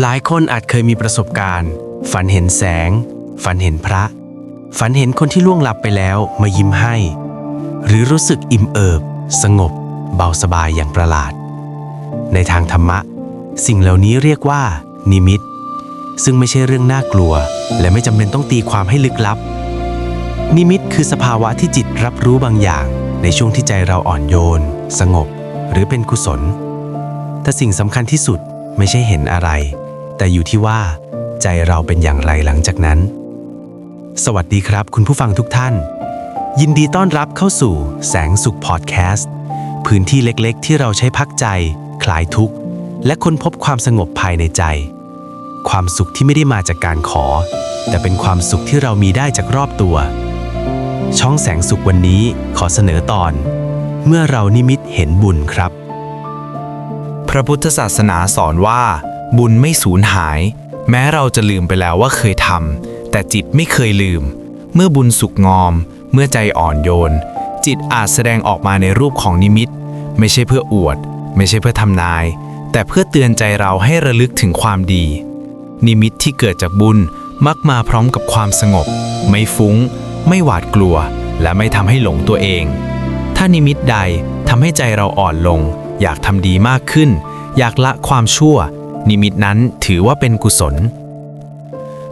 หลายคนอาจเคยมีประสบการณ์ ฝันเห็นแสง ฝันเห็นพระ ฝันเห็นคนที่ล่วงลับไปแล้วมายิ้มให้ หรือรู้สึกอิ่มเอิบ สงบ เบาสบายอย่างประหลาด ในทางธรรมะ สิ่งเหล่านี้เรียกว่า นิมิต ซึ่งไม่ใช่เรื่องน่ากลัว และไม่จำเป็นต้องตีความให้ลึกลับ นิมิตคือสภาวะที่จิตรับรู้บางอย่าง ในช่วงที่ใจเราอ่อนโยน สงบ หรือเป็นกุศล แต่สิ่งสำคัญที่สุดไม่ใช่เห็นอะไร แต่อยู่ที่ว่า ใจเราเป็นอย่างไรหลังจากนั้น สวัสดีครับคุณผู้ฟังทุกท่าน ยินดีต้อนรับเข้าสู่แสงสุขพอดแคสต์พื้นที่เล็กๆ ที่เราใช้พักใจ คลายทุกข์ และค้นพบความสงบภายในใจ ความสุขที่ไม่ได้มาจากการขอ แต่เป็นความสุขที่เรามีได้จากรอบตัว ช่องแสงสุขวันนี้ขอเสนอตอน เมื่อเรานิมิตเห็นบุญครับ พระพุทธศาสนาสอนว่า บุญไม่สูญหาย แม้เราจะลืมไปแล้วว่าเคยทำแต่จิตไม่เคยลืม เมื่อบุญสุกงอม เมื่อใจอ่อนโยน จิตอาจแสดงออกมาในรูปของนิมิต ไม่ใช่เพื่ออวด ไม่ใช่เพื่อทำนาย แต่เพื่อเตือนใจเราให้ระลึกถึงความดี นิมิตที่เกิดจากบุญมักมาพร้อมกับความสงบ ไม่ฟุ้ง ไม่หวาดกลัว และไม่ทำให้หลงตัวเอง ถ้านิมิตใดทำให้ใจเราอ่อนลง อยากทำดีมากขึ้น อยากละความชั่ว นิมิตนั้นถือว่าเป็นกุศล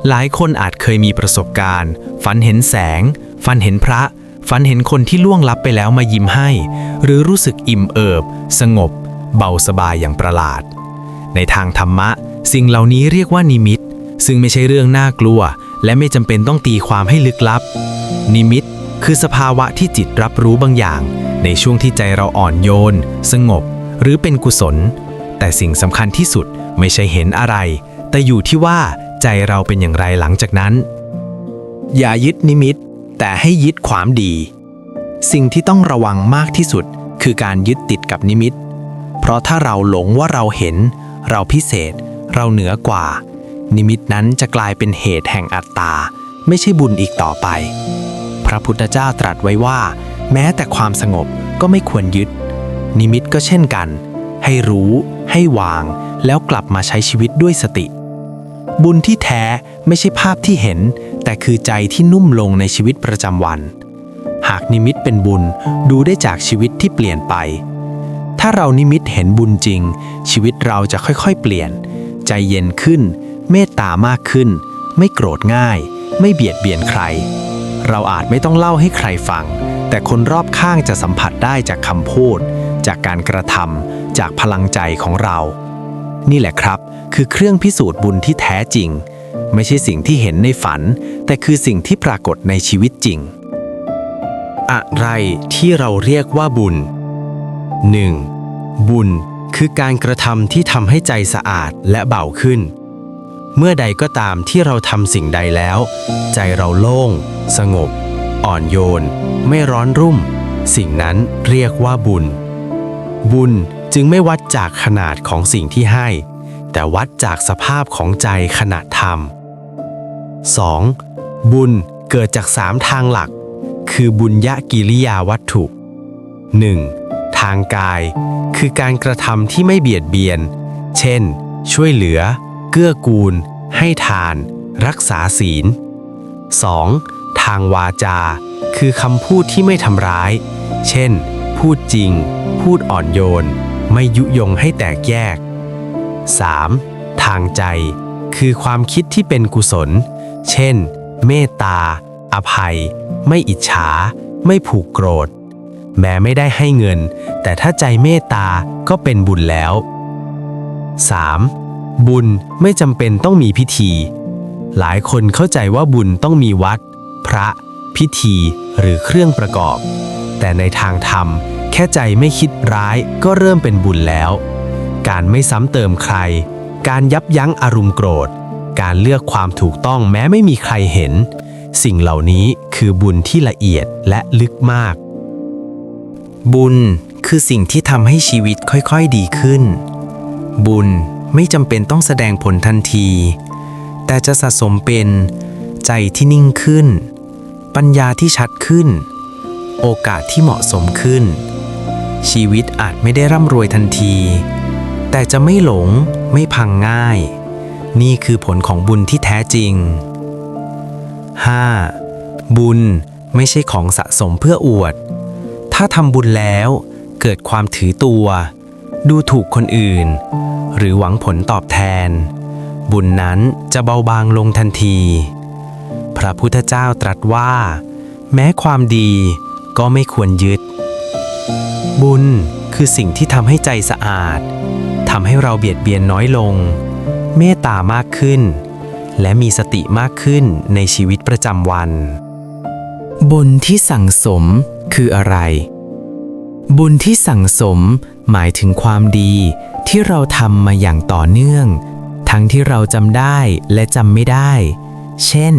หลายคนอาจเคยมีประสบการณ์ ฝันเห็นแสง ฝันเห็นพระ ฝันเห็นคนที่ล่วงลับไปแล้วมายิ้มให้ หรือรู้สึกอิ่มเอิบ สงบ เบาสบายอย่างประหลาด ในทางธรรมะ สิ่งเหล่านี้เรียกว่านิมิต ซึ่งไม่ใช่เรื่องน่ากลัว และไม่จำเป็นต้องตีความให้ลึกลับ นิมิตคือสภาวะที่จิตรับรู้บางอย่าง ในช่วงที่ใจเราอ่อนโยน สงบ หรือเป็นกุศล แต่สิ่งสำคัญที่สุด ไม่ใช่เห็นอะไร แต่อยู่ที่ว่าใจเราเป็นอย่างไรหลังจากนั้น อย่ายึดนิมิต แต่ให้ยึดความดี สิ่งที่ต้องระวังมากที่สุดคือการยึดติดกับนิมิต เพราะถ้าเราหลงว่าเราเห็น เราพิเศษ เราเหนือกว่า นิมิตนั้นจะกลายเป็นเหตุแห่งอัตตา ไม่ใช่บุญอีกต่อไป พระพุทธเจ้าตรัสไว้ว่า แม้แต่ความสงบก็ไม่ควรยึด นิมิตก็เช่นกัน ให้รู้ ให้วาง แล้วกลับมาใช้ชีวิตด้วยสติ บุญที่แท้ไม่ใช่ภาพที่เห็น แต่คือใจที่นุ่มลงในชีวิตประจำวัน หากนิมิตเป็นบุญดูได้จากชีวิตที่เปลี่ยนไป ถ้าเรานิมิตเห็นบุญจริง ชีวิตเราจะค่อยๆ เปลี่ยน ใจเย็นขึ้น เมตตามากขึ้น ไม่โกรธง่าย ไม่เบียดเบียนใคร เราอาจไม่ต้องเล่าให้ใครฟังแต่คนรอบข้างจะสัมผัสได้จากคำพูด จากการกระทำ จากพลังใจของเรา นี่แหละครับ คือเครื่องพิสูจน์บุญที่แท้จริง ไม่ใช่สิ่งที่เห็นในฝัน แต่คือสิ่งที่ปรากฏในชีวิตจริง อะไรที่เราเรียกว่าบุญ 1. บุญคือการกระทำที่ทำให้ใจสะอาดและเบาขึ้น เมื่อใดก็ตามที่เราทำสิ่งใดแล้ว ใจเราโล่ง สงบ อ่อนโยน ไม่ร้อนรุ่ม สิ่งนั้นเรียกว่าบุญ บุญ จึงไม่วัดจากขนาดของสิ่งที่ให้ แต่วัดจากสภาพของใจขณะทำ 2. บุญเกิดจากสามทางหลัก คือบุญยะกิริยาวัตถุ 1. ทางกาย คือการกระทำที่ไม่เบียดเบียน เช่น ช่วยเหลือ เกื้อกูล ให้ทาน รักษาศีล 2. ทางวาจา คือคำพูดที่ไม่ทำร้าย เช่น พูดจริง พูดอ่อนโยน ไม่ยุยงให้แตกแยก 3. ทางใจ คือความคิดที่เป็นกุศล เช่น เมตตา อภัย ไม่อิจฉา ไม่ผูกโกรธ แม้ไม่ได้ให้เงิน แต่ถ้าใจเมตตาก็เป็นบุญแล้ว 3. บุญไม่จำเป็นต้องมีพิธี หลายคนเข้าใจว่าบุญต้องมีวัด พระ พิธี หรือเครื่องประกอบ แต่ในทางธรรม แค่ใจไม่คิดร้ายก็เริ่มเป็นบุญแล้ว การไม่ซ้ำเติมใคร การยับยั้งอารมณ์โกรธ การเลือกความถูกต้องแม้ไม่มีใครเห็น สิ่งเหล่านี้คือบุญที่ละเอียดและลึกมาก บุญคือสิ่งที่ทำให้ชีวิตค่อยๆดีขึ้น บุญไม่จำเป็นต้องแสดงผลทันที แต่จะสะสมเป็นใจที่นิ่งขึ้น ปัญญาที่ชัดขึ้น โอกาสที่เหมาะสมขึ้น ชีวิตอาจไม่ได้ร่ำรวยทันที แต่จะไม่หลงไม่พังง่าย นี่คือผลของบุญที่แท้จริง 5. บุญไม่ใช่ของสะสมเพื่ออวด ถ้าทำบุญแล้วเกิดความถือตัว ดูถูกคนอื่น หรือหวังผลตอบแทน บุญนั้นจะเบาบางลงทันที พระพุทธเจ้าตรัสว่า แม้ความดีก็ไม่ควรยึด บุญคือสิ่งที่ทำให้ใจสะอาดทำให้เราเบียดเบียนน้อยลง เมตตามากขึ้น และมีสติมากขึ้นในชีวิตประจำวัน บุญที่สั่งสมคืออะไร บุญที่สั่งสมหมายถึงความดีที่เราทำมาอย่างต่อเนื่อง ทั้งที่เราจำได้และจำไม่ได้ เช่น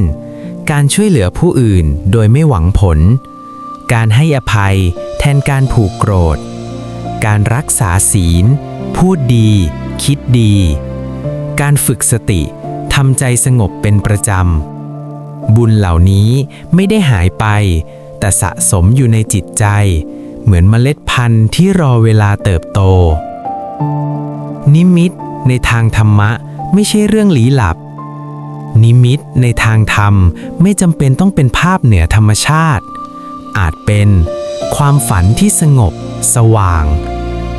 การช่วยเหลือผู้อื่นโดยไม่หวังผล การให้อภัยแทนการผูกโกรธ การรักษาศีล พูดดี คิดดี การฝึกสติทำใจสงบเป็นประจำ บุญเหล่านี้ไม่ได้หายไป แต่สะสมอยู่ในจิตใจ เหมือนเมล็ดพันธุ์ที่รอเวลาเติบโต นิมิตในทางธรรมะไม่ใช่เรื่องลี้ลับ นิมิตในทางธรรมไม่จำเป็นต้องเป็นภาพเหนือธรรมชาติ อาจเป็น ความฝันที่สงบ สว่าง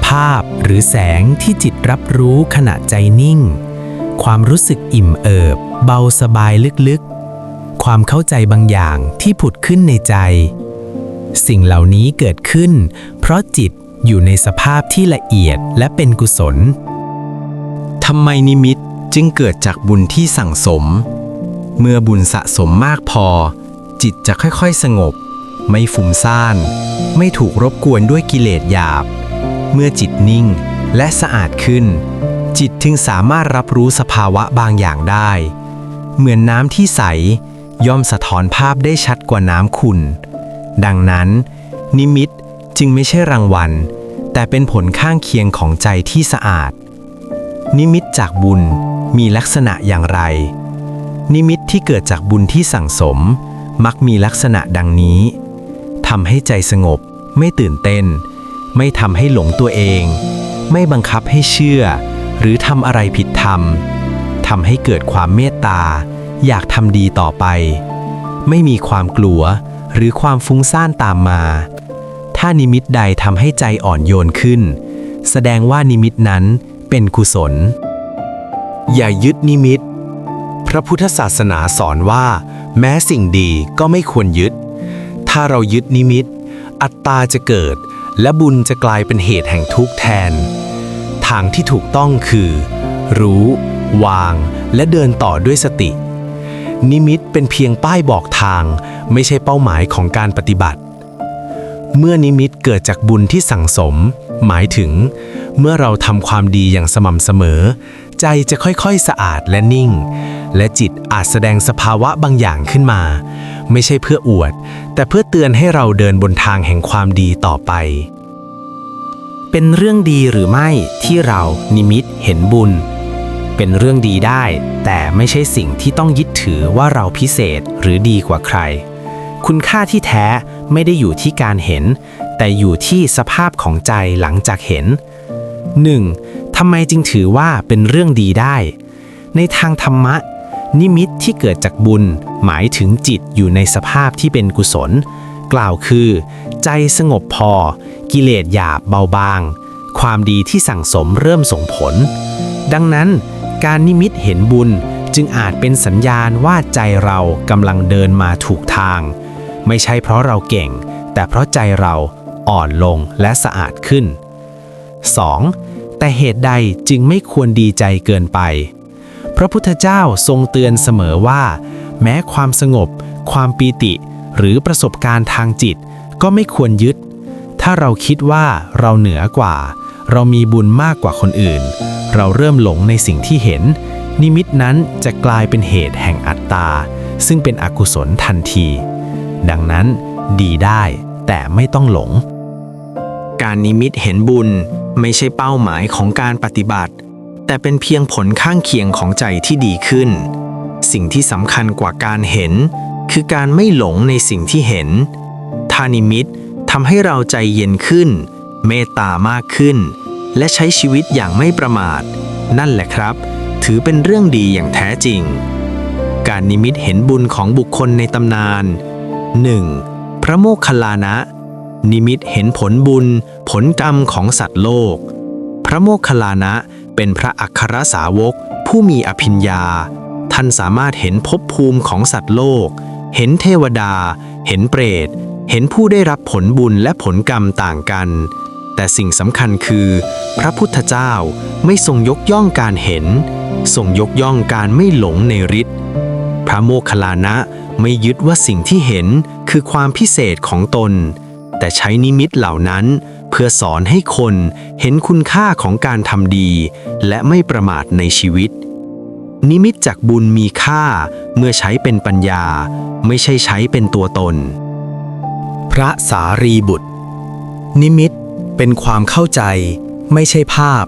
ภาพหรือแสงที่จิตรับรู้ขณะใจนิ่ง ความรู้สึกอิ่มเอิบ เบาสบายลึกๆ ความเข้าใจบางอย่างที่ผุดขึ้นในใจ สิ่งเหล่านี้เกิดขึ้น เพราะจิตอยู่ในสภาพที่ละเอียดและเป็นกุศลทำไมนิมิตจึงเกิดจากบุญที่สั่งสม เมื่อบุญสะสมมากพอ จิตจะค่อยๆสงบ ไม่ฟุ้งซ่าน ไม่ถูกรบกวนด้วยกิเลสหยาบ เมื่อจิตนิ่งและสะอาดขึ้น จิตถึงสามารถรับรู้สภาวะบางอย่างได้ เหมือนน้ำที่ใสย่อมสะท้อนภาพได้ชัดกว่าน้ำขุ่นดังนั้น นิมิตจึงไม่ใช่รางวัล แต่เป็นผลข้างเคียงของใจที่สะอาด นิมิตจากบุญมีลักษณะอย่างไร นิมิตที่เกิดจากบุญที่สั่งสม มักมีลักษณะดังนี้ำให้ใจสงบ ไม่ตื่นเต้น ไม่ทำให้หลงตัวเอง ไม่บังคับให้เชื่อ หรือทำอะไรผิดธรรมทำให้เกิดความเมตตา อยากทำดีต่อไป ไม่มีความกลัวหรือความฟุ้งซ่านตามมา ถ้านิมิตใดทำให้ใจอ่อนโยนขึ้น แสดงว่านิมิตนั้นเป็นกุศล อย่ายึดนิมิต พระพุทธศาสนาสอนว่า แม้สิ่งดีก็ไม่ควรยึด ถ้าเรายึดนิมิต อัตตาจะเกิด และบุญจะกลายเป็นเหตุแห่งทุกข์แทน ทางที่ถูกต้องคือ รู้ วาง และเดินต่อด้วยสติ นิมิตเป็นเพียงป้ายบอกทาง ไม่ใช่เป้าหมายของการปฏิบัติ เมื่อนิมิตเกิดจากบุญที่สั่งสม หมายถึง เมื่อเราทำความดีอย่างสม่ำเสมอ ใจจะค่อยๆสะอาดและนิ่ง และจิตอาจแสดงสภาวะบางอย่างขึ้นมา ไม่ใช่เพื่ออวด แต่เพื่อเตือนให้เราเดินบนทางแห่งความดีต่อไป เป็นเรื่องดีหรือไม่ที่เรานิมิตเห็นบุญ เป็นเรื่องดีได้ แต่ไม่ใช่สิ่งที่ต้องยึดถือว่าเราพิเศษหรือดีกว่าใคร คุณค่าที่แท้ไม่ได้อยู่ที่การเห็น แต่อยู่ที่สภาพของใจหลังจากเห็น 1. ทำไมจึงถือว่าเป็นเรื่องดีได้ ในทางธรรมะ นิมิตที่เกิดจากบุญ หมายถึงจิตอยู่ในสภาพที่เป็นกุศล กล่าวคือ ใจสงบพอ กิเลสหยาบเบาบาง ความดีที่สั่งสมเริ่มส่งผล ดังนั้น การนิมิตเห็นบุญจึงอาจเป็นสัญญาณว่าใจเรากำลังเดินมาถูกทาง ไม่ใช่เพราะเราเก่ง แต่เพราะใจเราอ่อนลงและสะอาดขึ้น 2. แต่เหตุใดจึงไม่ควรดีใจเกินไป พระพุทธเจ้าทรงเตือนเสมอว่า แม้ความสงบ ความปีติ หรือประสบการณ์ทางจิต ก็ไม่ควรยึด ถ้าเราคิดว่าเราเหนือกว่า เรามีบุญมากกว่าคนอื่น เราเริ่มหลงในสิ่งที่เห็น นิมิตนั้นจะกลายเป็นเหตุแห่งอัตตา ซึ่งเป็นอกุศลทันที ดังนั้นดีได้แต่ไม่ต้องหลงการนิมิตเห็นบุญ ไม่ใช่เป้าหมายของการปฏิบัติ แต่เป็นเพียงผลข้างเคียงของใจที่ดีขึ้น สิ่งที่สำคัญกว่าการเห็น คือการไม่หลงในสิ่งที่เห็น ทานิมิตทำให้เราใจเย็นขึ้น เมตตามากขึ้น และใช้ชีวิตอย่างไม่ประมาท นั่นแหละครับ ถือเป็นเรื่องดีอย่างแท้จริง การนิมิตเห็นบุญของบุคคลในตำนาน 1. พระโมคคัลลานะ นิมิตเห็นผลบุญ ผลกรรมของสัตว์โลก พระโมคคัลลานะเป็นพระอัครสาวก ผู้มีอภิญญา ท่านสามารถเห็นภพภูมิของสัตว์โลก เห็นเทวดา เห็นเปรต เห็นผู้ได้รับผลบุญและผลกรรมต่างกัน แต่สิ่งสำคัญคือ พระพุทธเจ้าไม่ทรงยกย่องการเห็น ทรงยกย่องการไม่หลงในฤทธิ์พระโมคคัลลานะไม่ยึดว่าสิ่งที่เห็นคือความพิเศษของตน แต่ใช้นิมิตเหล่านั้น เพื่อสอนให้คนเห็นคุณค่าของการทำดี และไม่ประมาทในชีวิต นิมิตจากบุญมีค่าเมื่อใช้เป็นปัญญา ไม่ใช่ใช้เป็นตัวตน พระสารีบุตร นิมิตเป็นความเข้าใจ ไม่ใช่ภาพ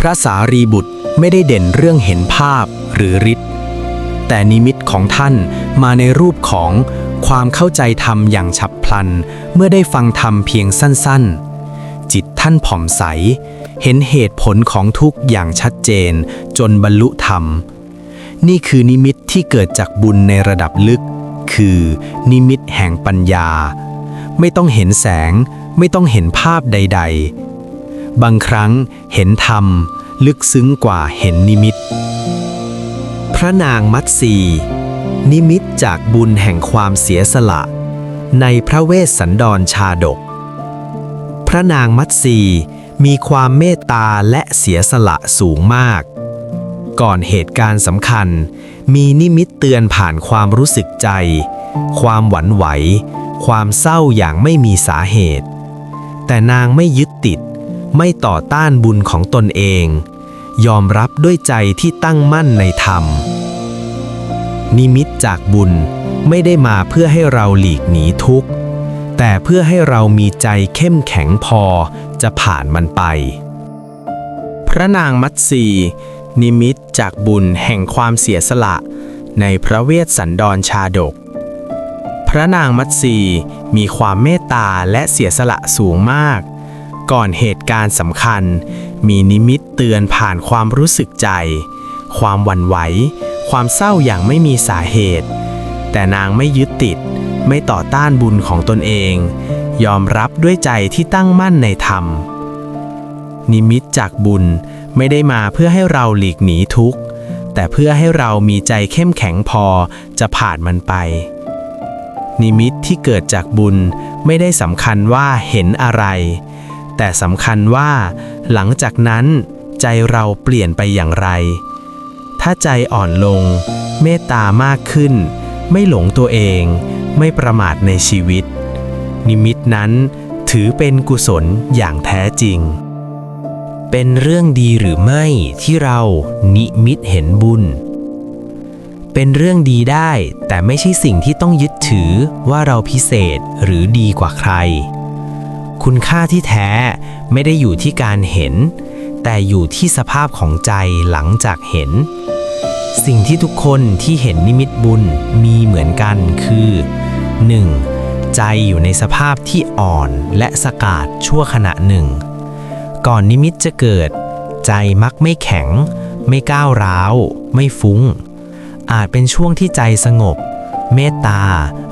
พระสารีบุตรไม่ได้เด่นเรื่องเห็นภาพหรือฤทธิ์แต่นิมิตของท่านมาในรูปของ ความเข้าใจธรรมอย่างฉับพลัน เมื่อได้ฟังธรรมเพียงสั้นๆ จิตท่านผ่องใส เห็นเหตุผลของทุกอย่างชัดเจน จนบรรลุธรรม นี่คือนิมิตที่เกิดจากบุญในระดับลึก คือ นิมิตแห่งปัญญา ไม่ต้องเห็นแสง ไม่ต้องเห็นภาพใด ๆ บางครั้งเห็นธรรม ลึกซึ้งกว่าเห็นนิมิต พระนางมัตสี นิมิตจากบุญแห่งความเสียสละ ในพระเวสสันดรชาดก พระนางมัตสีมีความเมตตาและเสียสละสูงมาก ก่อนเหตุการณ์สำคัญ มีนิมิตเตือนผ่านความรู้สึกใจ ความหวั่นไหว ความเศร้าอย่างไม่มีสาเหตุ แต่นางไม่ยึดติด ไม่ต่อต้านบุญของตนเอง ยอมรับด้วยใจที่ตั้งมั่นในธรรม นิมิตจากบุญไม่ได้มาเพื่อให้เราหลีกหนีทุกข์ แต่เพื่อให้เรามีใจเข้มแข็งพอจะผ่านมันไป พระนางมัตสีนิมิตจากบุญแห่งความเสียสละ ในพระเวสสันดรชาดก พระนางมัตสีมีความเมตตาและเสียสละสูงมาก ก่อนเหตุการณ์สำคัญ มีนิมิตเตือนผ่านความรู้สึกใจ ความหวั่นไหว ความเศร้าอย่างไม่มีสาเหตุ แต่นางไม่ยึดติด ไม่ต่อต้านบุญของตนเอง ยอมรับด้วยใจที่ตั้งมั่นในธรรม นิมิตจากบุญไม่ได้มาเพื่อให้เราหลีกหนีทุกข์ แต่เพื่อให้เรามีใจเข้มแข็งพอจะผ่านมันไป นิมิตที่เกิดจากบุญไม่ได้สำคัญว่าเห็นอะไร แต่สำคัญว่า หลังจากนั้นใจเราเปลี่ยนไปอย่างไร ถ้าใจอ่อนลง เมตตามากขึ้น ไม่หลงตัวเอง ไม่ประมาทในชีวิต นิมิตนั้นถือเป็นกุศลอย่างแท้จริง เป็นเรื่องดีหรือไม่ที่เรานิมิตเห็นบุญ เป็นเรื่องดีได้แต่ไม่ใช่สิ่งที่ต้องยึดถือว่าเราพิเศษหรือดีกว่าใคร คุณค่าที่แท้ไม่ได้อยู่ที่การเห็น แต่อยู่ที่สภาพของใจหลังจากเห็น สิ่งที่ทุกคนที่เห็นนิมิตบุญมีเหมือนกันคือ 1. ใจอยู่ในสภาพที่อ่อนและสกาดชั่วขณะหนึ่ง ก่อนนิมิตจะเกิด ใจมักไม่แข็ง ไม่ก้าวร้าว ไม่ฟุ้ง อาจเป็นช่วงที่ใจสงบ เมตตา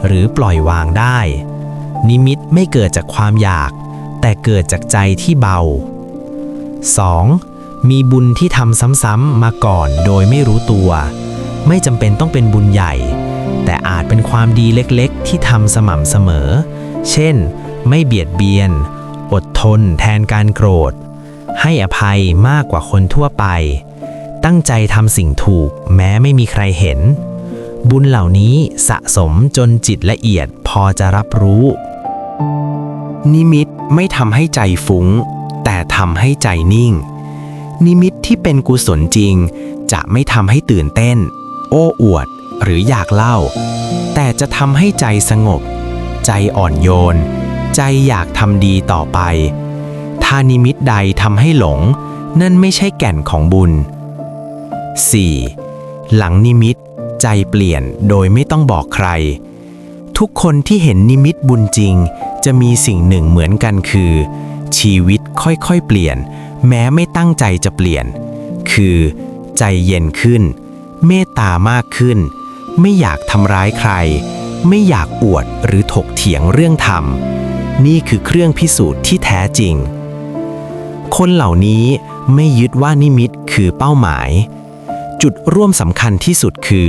หรือปล่อยวางได้ นิมิตไม่เกิดจากความอยาก แต่เกิดจากใจที่เบา 2. มีบุญที่ทำซ้ำๆมาก่อนโดยไม่รู้ตัว ไม่จำเป็นต้องเป็นบุญใหญ่ แต่อาจเป็นความดีเล็กๆ ที่ทำสม่ำเสมอ เช่น ไม่เบียดเบียน อดทน แทนการโกรธ ให้อภัยมากกว่าคนทั่วไป ตั้งใจทำสิ่งถูกแม้ไม่มีใครเห็น บุญเหล่านี้สะสมจนจิตละเอียดพอจะรับรู้ นิมิตไม่ทำให้ใจฟุง้ง แต่ทำให้ใจนิ่ง นิมิตที่เป็นกุศลจริง จะไม่ทำให้ตื่นเต้น โอ้อวดหรืออยากเล่า แต่จะทำให้ใจสงบ ใจอ่อนโยน ใจอยากทำดีต่อไป ถ้านิมิตใดทำให้หลง นั่นไม่ใช่แก่นของบุญ 4. หลังนิมิต ใจเปลี่ยนโดยไม่ต้องบอกใคร ทุกคนที่เห็นนิมิตบุญจริง จะมีสิ่งหนึ่งเหมือนกันคือ ชีวิตค่อยๆเปลี่ยน แม้ไม่ตั้งใจจะเปลี่ยน คือใจเย็นขึ้น เมตตามากขึ้น ไม่อยากทำร้ายใคร ไม่อยากอวดหรือถกเถียงเรื่องธรรม นี่คือเครื่องพิสูจน์ที่แท้จริง คนเหล่านี้ไม่ยึดว่านิมิตคือเป้าหมาย จุดร่วมสำคัญที่สุดคือ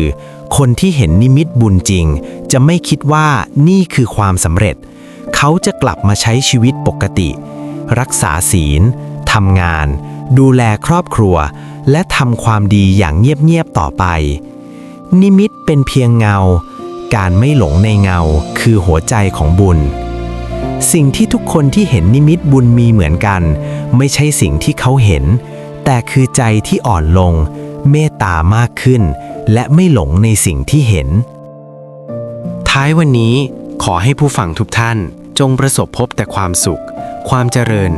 คนที่เห็นนิมิตบุญจริง จะไม่คิดว่านี่คือความสำเร็จ เขาจะกลับมาใช้ชีวิตปกติ รักษาศีลำงาน ดูแลครอบครัว และทำความดีอย่างเงียบๆต่อไป นิมิตเป็นเพียงเงา การไม่หลงในเงาคือหัวใจของบุญ สิ่งที่ทุกคนที่เห็นนิมิตบุญมีเหมือนกัน ไม่ใช่สิ่งที่เขาเห็น แต่คือใจที่อ่อนลง เมตตามากขึ้น และไม่หลงในสิ่งที่เห็น ท้ายวันนี้ขอให้ผู้ฟังทุกท่านจงประสบพบแต่ความสุข ความเจริญ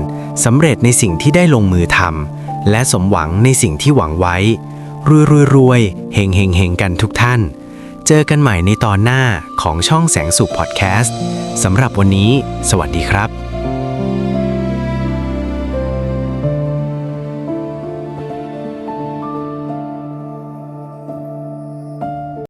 สำเร็จในสิ่งที่ได้ลงมือทำและสมหวังในสิ่งที่หวังไว้ รวยรวยรวยเฮงเฮงเฮงกันทุกท่าน เจอกันใหม่ในตอนหน้าของช่องแสงสุขพอดแคสต์สำหรับวันนี้ สวัสดีครับ